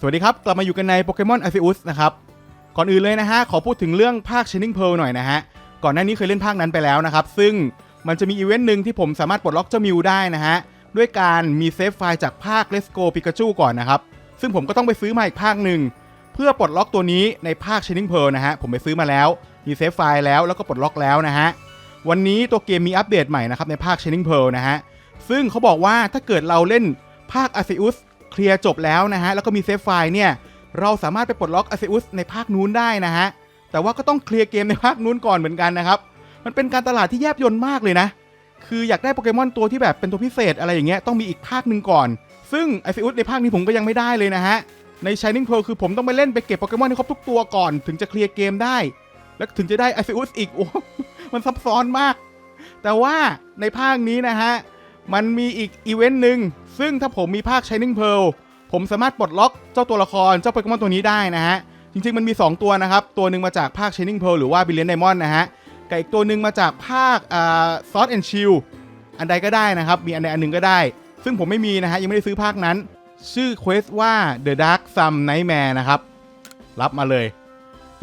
สวัสดีครับ กลับมาอยู่กันในโปเกมอนอา r ิอุสนะครับ ก่อนอื่นเลยนะฮะ ขอพูดถึงเรื่องภาค Shining Pearl หน่อยนะฮะ ก่อนหน้านี้เคยเล่นภาคนั้นไปแล้วนะครับ ซึ่งมันจะมีอีเวนต์หนึ่งที่ผมสามารถปลดล็อกเจ้ามิวได้นะฮะ ด้วยการมีเซฟไฟล์จากภาค Let's Go Pikachu ก่อนนะครับ ซึ่งผมก็ต้องไปซื้อมาอีกภาคหนึ่งเพื่อปลดล็อกตัวนี้ในภาค Shining Pearl นะฮะ ผมไปซื้อมาแล้ว มีเซฟไฟล์แล้วแล้วก็ปลดล็อกแล้วนะฮะ วันนี้ตัวเกมมีอัปเดตใหม่นะครับในภาค Shining Pearl นะฮะ ซึ่งเขาบอกว่าถ้าเกิดเราเล่นภาค Arceus เคลียร์จบแล้วนะฮะ แล้วก็มีเซฟไฟล์เนี่ย เราสามารถไปปลดล็อก Arceus ในภาคนู้นได้นะฮะ แต่ว่าก็ต้องเคลียร์เกมในภาคนู้นก่อนเหมือนกันนะครับ มันเป็นการตลาดที่แยบยลมากเลยนะ คืออยากได้โปเกมอนตัวที่แบบเป็นตัวพิเศษอะไรอย่างเงี้ย ต้องมีอีกภาคหนึ่งก่อน ซึ่ง Arceus ในภาคนี้ผมก็ยังไม่ได้เลยนะฮะ ใน Shining Pearl คือผมต้องไปเล่นไปเก็บโปเกมอนให้ครบทุกตัวก่อน ถึงจะเคลียร์เกมได้ แล้วถึงจะได้ Arceus อีก โอ้ มันซับซ้อนมาก แต่ว่าในภาคนี้นะฮะ มันมีอีกอีเวนต์หนึ่งซึ่งถ้าผมมีภาค Shining Pearl ผมสามารถปลดล็อกเจ้าตัวละครเจ้าโปเกมอนตัวนี้ได้นะฮะ จริงๆมันมี 2 ตัวนะครับ ตัวหนึ่งมาจากภาค Shining Pearl หรือว่า Brilliant Diamond นะฮะกับอีกตัวหนึ่งมาจากภาคอ่า Sword and Shield อันใดก็ได้นะครับ มีอันใดอันหนึ่งก็ได้ ซึ่งผมไม่มีนะฮะยังไม่ได้ซื้อภาคนั้น ชื่อเควสว่า The Dark Sun Nightmare นะครับรับมาเลย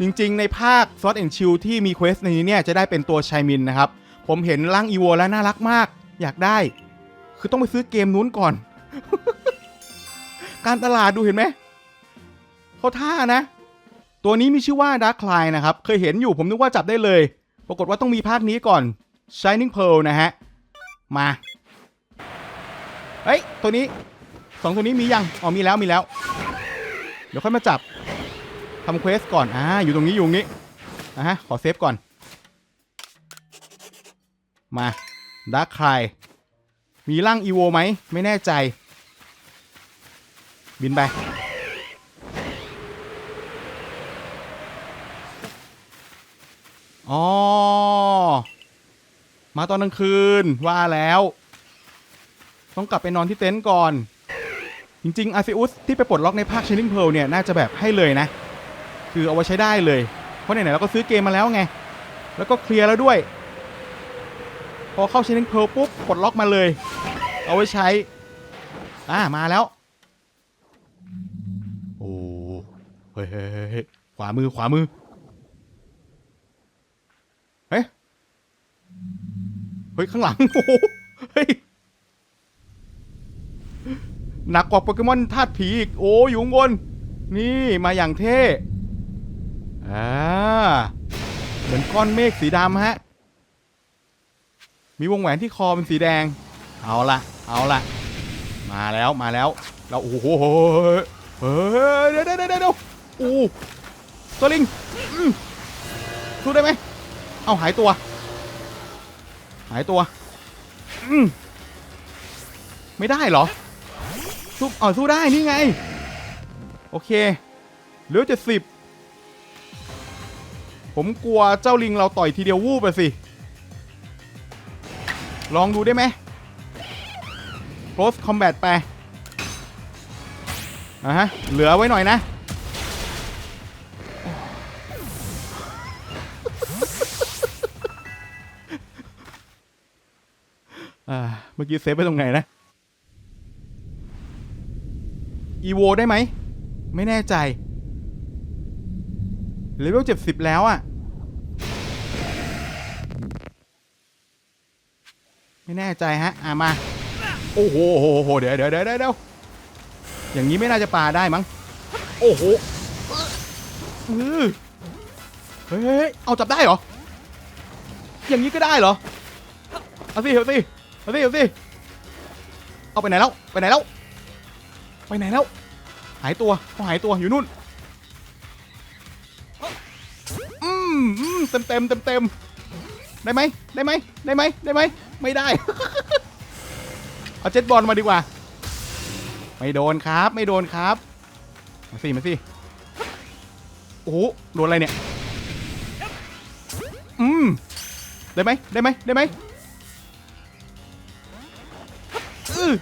จริงๆ ในภาค Sword and Shield ที่มีเควสในนี้เนี่ยจะได้เป็นตัวชายมินนะครับผมเห็นร่างอีโวแล้วน่ารักมาก อยากได้ คือต้องไปซื้อเกมนู้นก่อน การตลาดดูเห็นไหมเขาท่านะ ตัวนี้มีชื่อว่า Dark c l y นะครับ เคยเห็นอยู่ผมนึกว่าจับได้เลย ปรากฏว่าต้องมีภาคนี้ก่อน Shining Pearl นะฮะ มาเฮ้ยตัวนี้สองตัวนี้มียัง อ๋อมีแล้วมีแล้ว เดี๋ยวค่อยมาจับทำเควสก่อน อ่า อยู่ตรงนี้อยู่ตรงนี้นะฮะ ขอเซฟก่อน มาดาร์คคลาย มีร่างอีโวไหม ไม่แน่ใจ บินไป อ๋อ มาตอนกลางคืนว่าแล้ว ต้องกลับไปนอนที่เต็นท์ก่อน จริงๆอาซิอุสที่ไปปลดล็อกในภาค Shining Pearl เนี่ย น่าจะแบบให้เลยนะ คือเอาไว้ใช้ได้เลย เพราะไหนๆเราก็ซื้อเกมมาแล้วไง แล้วก็เคลียร์แล้วด้วยพอเข้า Shining Pearl ปุ๊บปลดล็อกมาเลย เอาไว้ใช้ อ่ามาแล้ว โอ้เฮ้ยขวามือขวามือ เฮ้ย เฮ้ย ข้างหลัง โอ้เฮ้ย หนักกว่าโปเกมอนธาตุผีอีก โอ้อยู่งบน นี่มาอย่างเท่ อ่า เหมือนก้อนเมฆสีดำฮะ มีวงแหวนที่คอเป็นสีแดง เอาละเอาละมาแล้วมาแล้วเราโอ้โหเฮ้ยเดี๋ยวเดี๋ยวเดี๋ยวเดี๋ยวโอ้ตัวลิงสู้ได้ไหมเอาหายตัว หายตัวอืไม่ได้เหรอสู้อ๋อสู้ได้นี่ไง โอเคเหลือเจ็ดสิบผมกลัวเจ้าลิงเราต่อยทีเดียววูบไปสิ ลองดูได้ไหม close combat ไปอะฮะ เหลือไว้หน่อยนะ อ่า เมื่อกี้เซฟไปตรงไหนนะ อีโวได้ไหม ไม่แน่ใจ เลเวลเจ็ดสิบแล้วอะ่ะ ไม่แน่ใจฮะ อะมา โอ้โหโหโหเดี๋ยวเดี๋ยวเดี๋ยวเดี๋ยวอย่างนี้ไม่น่าจะปาได้มั้ง โอ้โหเฮ้ยเฮ้เฮ้ยเอาจับได้เหรอ อย่างนี้ก็ได้เหรอ เอาสิเอาสิเอาสิเอาสิเอาไปไหนแล้ว ไปไหนแล้ว ไปไหนแล้ว หายตัวเขาหายตัวอยู่นู่น อืมอืมเต็มเต็มเต็มเต็มได้ไหมได้ไหมได้ไหมได้ไหม ไม่ได้ เอาเจ็ตบอลมาดีกว่า ไม่โดนครับ ไม่โดนครับ มาสิ มาสิ โอ้โห โดนอะไรเนี่ย อืม ได้ไหม ได้ไหม ได้ไหมอื้อ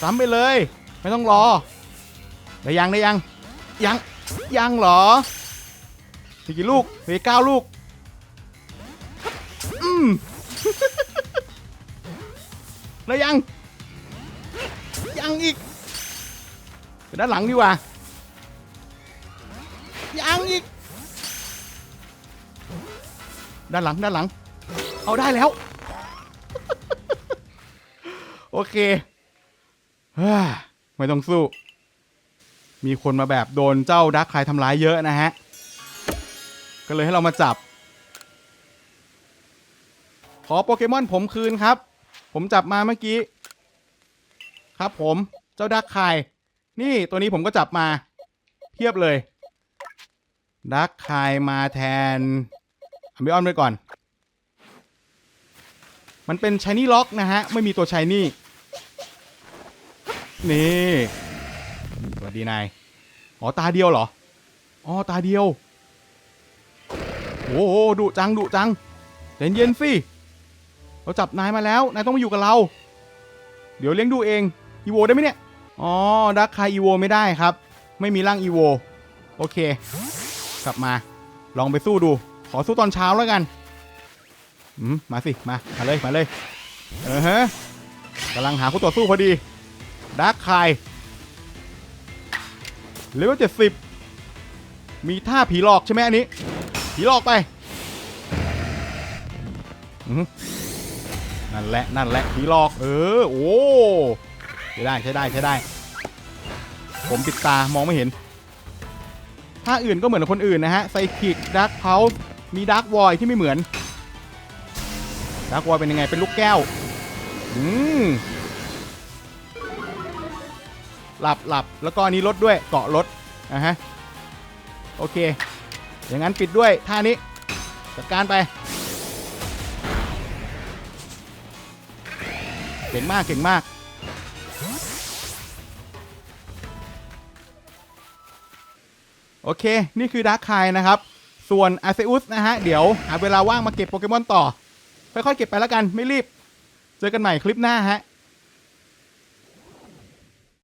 ซ้ำไปเลย ไม่ต้องรอ ได้ยัง ได้ยัง ยัง ยังเหรอมีกี่ลูกมีเก้าลูก อืมแล้ยัง ยังอีกไปด้านหลังดีกว่ายังอีก ด้านหลังด้านหลัง เอาได้แล้ว โอเคไม่ต้องสู้ มีคนมาแบบโดนเจ้าดักคายทำร้ายเยอะนะฮะ ก็เลยให้เรามาจับ ขอโปเกมอนผมคืนครับ ผมจับมาเมื่อกี้ ครับผมเจ้าดักคายนี่ตัวนี้ผมก็จับมาเทียบเลย ดักคายมาแทนอัมบิออนไปก่อน มันเป็นชายนี่ล็อกนะฮะ ไม่มีตัวชายนี่ นี่สวัสดีนาย อ๋อ ตาเดียวเหรอ อ๋อ ตาเดียว โอ้โหดุจังดุจังใจเย็นสิเราจับนายมาแล้ว นายต้องมาอยู่กับเรา เดี๋ยวเลี้ยงดูเอง อีโวได้ไหมเนี่ย อ๋อดักคายอีโวไม่ได้ครับ ไม่มีร่างอีโว โอเค กลับมา ลองไปสู้ดู ขอสู้ตอนเช้าแล้วกัน อืม มาสิ มา มาเลย มาเลย เออฮะกำลังหาคู่ต่อสู้พอดีดักคายเลเวลเจ็ดสิบมีท่าผีหลอกใช่ไหมอันนี้ ผีหลอกไปอือหือนั่นแหละ นั่นแหละผีหลอก เออ โอ้ ใช้ได้ใช้ได้ใช้ได้ ผมปิดตามองไม่เห็นท่าอื่นก็เหมือนคนอื่นนะฮะไซคิกดักเพามีดักวอยที่ไม่เหมือนดักวอยเป็นยังไงเป็นลูกแก้วอืมหลับหลับแล้วก็อันนี้ลดด้วยเกาะรถนะฮะโอเค อย่างนั้นปิดด้วยท่านี้จัดการไปเก่งมากเก่งมาก โอเค นี่คือดาร์คไคนะครับ ส่วนอาเซอุสนะฮะ เดี๋ยวหาเวลาว่างมาเก็บโปเกมอนต่อ ค่อยๆเก็บไปแล้วกันไม่รีบ เจอกันใหม่คลิปหน้าฮะ